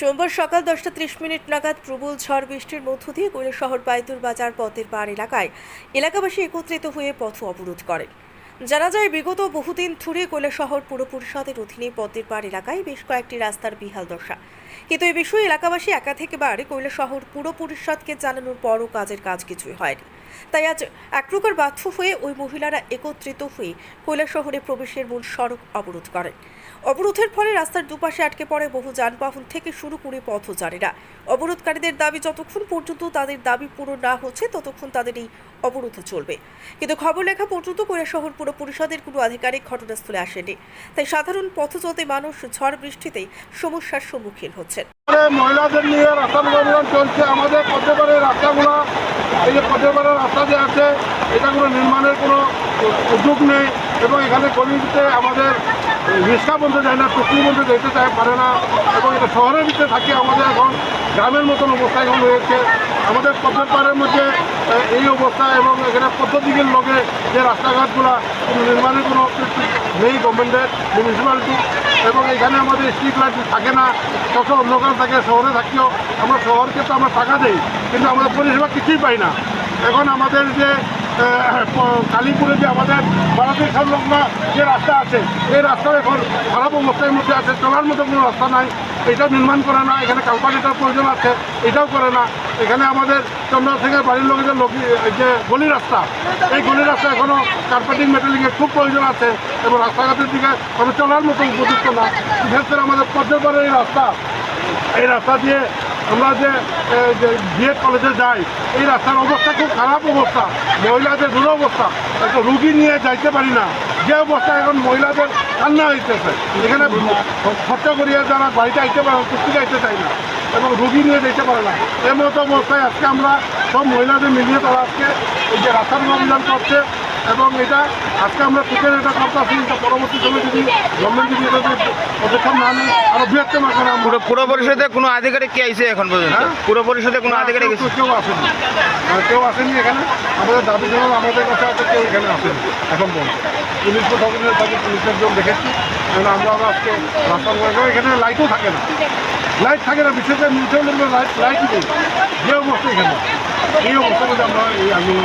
সোমবার সকাল দশটা ত্রিশ মিনিট নাগাদ প্রবল ঝড় বৃষ্টির মধ্য দিয়ে শহর বাইতুল বাজার পথের পার এলাকায় এলাকাবাসী একত্রিত হয়ে পথ অবরোধ করেন। জানা যায়, বিগত বহুদিন ধরে শহর পুর পরিষদের অধীনে পদ্মের পাড় এলাকায় বেশ কয়েকটি রাস্তার বিহাল দশা। কিন্তু এই বিষয়ে এলাকাবাসী একাধিকবার শহর পুর পরিষদকে জানানোর পরও কাজের কাজ কিছুই হয়নি। তাই আজ এক প্রকার বাধ্য হয়ে ওই মহিলারা একত্রিত হয়ে শহরে প্রবেশের মূল সড়ক অবরোধ করেন। অবরোধের ফলে রাস্তার দুপাশে আটকে পড়ে বহু যানবাহন থেকে শুরু করে পথচারীরা। অবরোধকারীদের দাবি, যতক্ষণ পর্যন্ত তাদের দাবি পূরণ না হচ্ছে, ততক্ষণ তাদের এই অবরোধ চলবে। কিন্তু খবর লেখা পর্যন্ত কৈলা শহর পুর পরিষদের কোনো আধিকারিক ঘটনাস্থলে আসেনি তাই সাধারণ পথচলতে মানুষ ঝড় বৃষ্টিতে সমস্যার সম্মুখীন হচ্ছেন। মহিলাদের নিয়ে রাস্তা চলছে। আমাদের পদ্মপাড়ের রাস্তাগুলো এই যে পদ্মপাড়ের রাস্তা যে আছে, এটা কোনো নির্মাণের কোনো উদ্যোগ নেই এবং এখানে গলিতে আমাদের রিক্সা বন্ধ যায় না টুকরি বন্ধ যেতে চায়, পারে না। এবং এটা শহরের ভিতরে থাকি, আমাদের এখন গ্রামের মতন অবস্থা এখন রয়েছে আমাদের পদ্মপাড়ের মধ্যে এই অবস্থা এবং এখানে পদ্ধতির লগে যে রাস্তাঘাটগুলো নির্মাণের কোনো নেই গভর্নমেন্টের মিউনিসিপ্যালিটি এবং এখানে আমাদের স্ট্রিট লাইট থাকে না যত অন্ধকার থাকে, শহরে থাকিও আমরা শহরকে তো আমরা টাকা দেই, কিন্তু আমরা পরিষেবা কিছুই পাই না। এখন আমাদের যে কালীপুরে যে আমাদের ভারতের সংলগ্ন যে রাস্তা আছে, এই রাস্তা এখন খারাপ অবস্থার মধ্যে আছে, চলার মতো কোনো রাস্তা নাই এটাও নির্মাণ করে না, এখানে কালপানিটার প্রয়োজন আছে, এটাও করে না। এখানে আমাদের চন্দ্র থেকে বাড়ির লোকের যে লোক- যে গলি রাস্তা, এই গলি রাস্তা এখনও কার্পেটিং, মেটেলিংয়ের খুব প্রয়োজন আছে এবং রাস্তাঘাটের দিকে কোনো চলার মতো উপযুক্ত না। বিশেষ করে আমাদের পদ্মপাড়ের এই রাস্তা এই রাস্তা দিয়ে আমরা যে বিএড কলেজে যাই, এই রাস্তার অবস্থা খুব খারাপ অবস্থা। মহিলাদের দুরবস্থা। একটা রুগী নিয়ে যাইতে পারি না। যে অবস্থা এখন মহিলাদের কান্না হইতেছে। এখানে খরচা করিয়া যারা বাড়িতে আইতে পারে চুক্তি যাইতে চাই না। এবং রুগী নিয়ে যেতে পারে না। এই মতো অবস্থায় আজকে আমরা সব মহিলাদের মিলিয়ে তারা আজকে এই যে রাস্তার অভিযান করছে এবং এটা আজকে আমরা টিকেট এটা করতেছি এটা পরবর্তী সময় যদি গভর্নমেন্ট যদি এটা পদক্ষেপ না নেয় আরও বৃহত্তম আকারে আমরা পুরো পুরো পরিষদে কোনো আধিকারিক কি আইছে এখন পর্যন্ত? হ্যাঁ? পুরো পরিষদে কোনো আধিকারিক কেউ- কেউ আসেনি। আর কেউ আসেনি এখানে। আমাদের দাবি জানাল আমাদের কাছে আছে কেউ এখানে আসেনি এখন পর্যন্ত। পুলিশ প্রশাসনের সাথে পুলিশের জন দেখেছি। কারণ আমরা আজকে রাস্তার এখানে লাইটও থাকে না। লাইট থাকে না বিশেষ করে মিউনিসিপ্যালিটির লাইট লাইট নেই। যে অবস্থা এখানে এই অবস্থার মধ্যে আমরা এই আন্দোলন